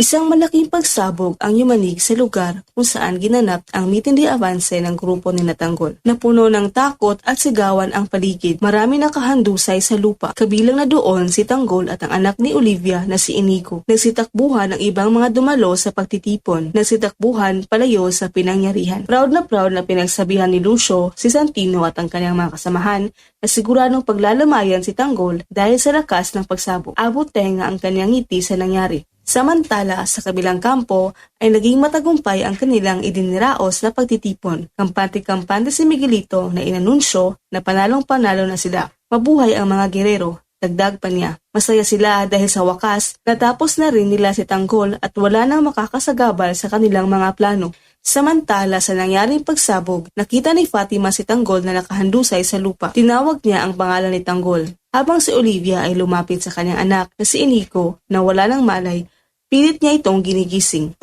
Isang malaking pagsabog ang yumanig sa lugar kung saan ginanap ang mitindi avanse ng grupo ni Natanggol. Napuno ng takot at sigawan ang paligid. Marami nakahandusay sa lupa. Kabilang na doon si Tanggol at ang anak ni Olivia na si Inigo. Nagsitakbuhan ang ibang mga dumalo sa pagtitipon. Nagsitakbuhan palayo sa pinangyarihan. Proud na proud na pinagsabihan ni Lucio, si Santino at ang kanyang mga kasamahan na siguradong paglalamayan si Tanggol dahil sa lakas ng pagsabog. Abot tenga ang kanyang ngiti sa nangyari. Samantala, sa kabilang kampo ay naging matagumpay ang kanilang idiniraos na pagtitipon. Kampante-kampante si Miguelito na inanunsyo na panalong-panalo na sila. Mabuhay ang mga gerero. Dagdag pa niya. Masaya sila dahil sa wakas, natapos na rin nila si Tanggol at wala nang makakasagabal sa kanilang mga plano. Samantala sa nangyaring pagsabog, nakita ni Fatima si Tanggol na nakahandusay sa lupa. Tinawag niya ang pangalan ni Tanggol. Habang si Olivia ay lumapit sa kanyang anak na si Enrico na wala ng malay, pilit niya itong ginigising.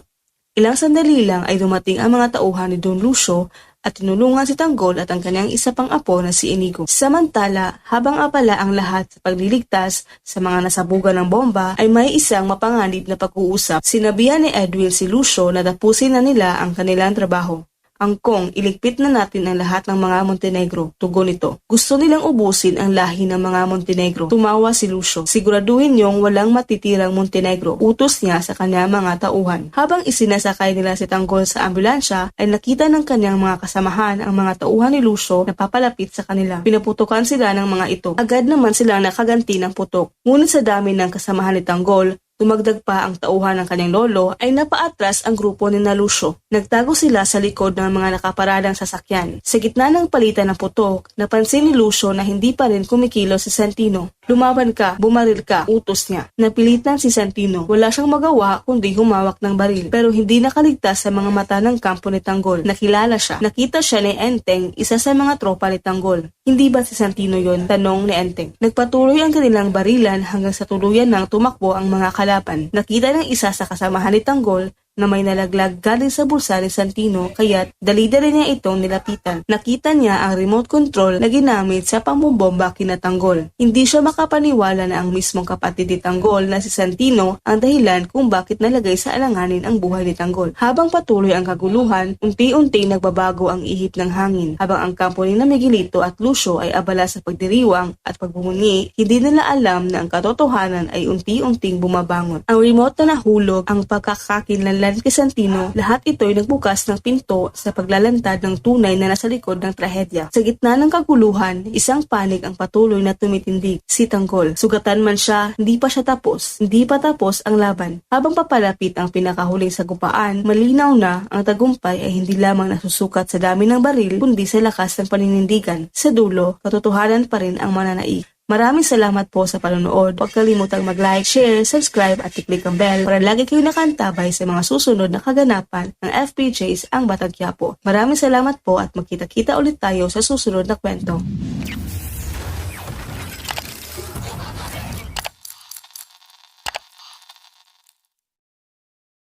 Ilang sandali lang ay dumating ang mga tauhan ni Don Lucio at tinulungan si Tanggol at ang kanyang isa pang apo na si Inigo. Samantala, habang apala ang lahat sa pagliligtas sa mga nasabugan ng bomba, ay may isang mapanganib na pag-uusap. Sinabihan ni Edwin si Lucio na tapusin na nila ang kanilang trabaho. Angkong, iligpit na natin ang lahat ng mga Montenegro. Tugon nito. Gusto nilang ubusin ang lahi ng mga Montenegro. Tumawa si Lucio. Siguraduhin niyong walang matitirang Montenegro. Utos niya sa kanyang mga tauhan. Habang isinasakay nila si Tanggol sa ambulansya, ay nakita ng kanyang mga kasamahan ang mga tauhan ni Lucio na papalapit sa kanila. Pinaputukan sila ng mga ito. Agad naman silang nakaganti ng putok. Ngunit sa dami ng kasamahan ni Tanggol, Tumagdag pa ang tauhan ng kanyang lolo ay napaatras ang grupo ni Nalusyo. Nagtago sila sa likod ng mga nakaparadang sasakyan. Sa gitna ng palitan ng putok, napansin ni Lucio na hindi pa rin kumikilo si Santino. Lumaban ka, bumaril ka, utos niya. Napilitan si Santino. Wala siyang magawa kundi humawak ng baril. Pero hindi nakaligtas sa mga mata ng kampo ni Tanggol. Nakilala siya. Nakita siya ni Enteng, isa sa mga tropa ni Tanggol. Hindi ba si Santino yon? Tanong ni Enteng. Nagpatuloy ang kanilang barilan hanggang sa tuluyan ng tumakbo ang mga kalaban. Nakita ng isa sa kasamahan ni Tanggol na may nalaglag galing sa bulsa ni Santino kaya't dali-dali niya itong nilapitan. Nakita niya ang remote control na ginamit sa pambobomba kina Tanggol. Hindi siya makapaniwala na ang mismong kapatid ni Tanggol na si Santino ang dahilan kung bakit nalagay sa alanganin ang buhay ni Tanggol. Habang patuloy ang kaguluhan, unti-unti nagbabago ang ihip ng hangin. Habang ang kampo ni Miguelito at Lucio ay abala sa pagdiriwang at pagbumungi, hindi nila alam na ang katotohanan ay unti-unting bumabangon. Ang remote na nahulog, ang pagkakakinlanlan kay Santino, lahat ito'y nagbukas ng pinto sa paglalantad ng tunay na nasa likod ng trahedya. Sa gitna ng kaguluhan, isang panig ang patuloy na tumitindig, si Tanggol. Sugatan man siya, hindi pa siya tapos. Hindi pa tapos ang laban. Habang papalapit ang pinakahuling sagupaan, malinaw na ang tagumpay ay hindi lamang nasusukat sa dami ng baril, kundi sa lakas ng paninindigan. Sa dulo, katotohanan pa rin ang mananaig. Maraming salamat po sa panonood. Huwag kalimutang mag-like, share, subscribe at i-click ang bell para lagi kayo nakantabay sa mga susunod na kaganapan ng FPJs ang Batang Quiapo. Maraming salamat po at magkita-kita ulit tayo sa susunod na kwento.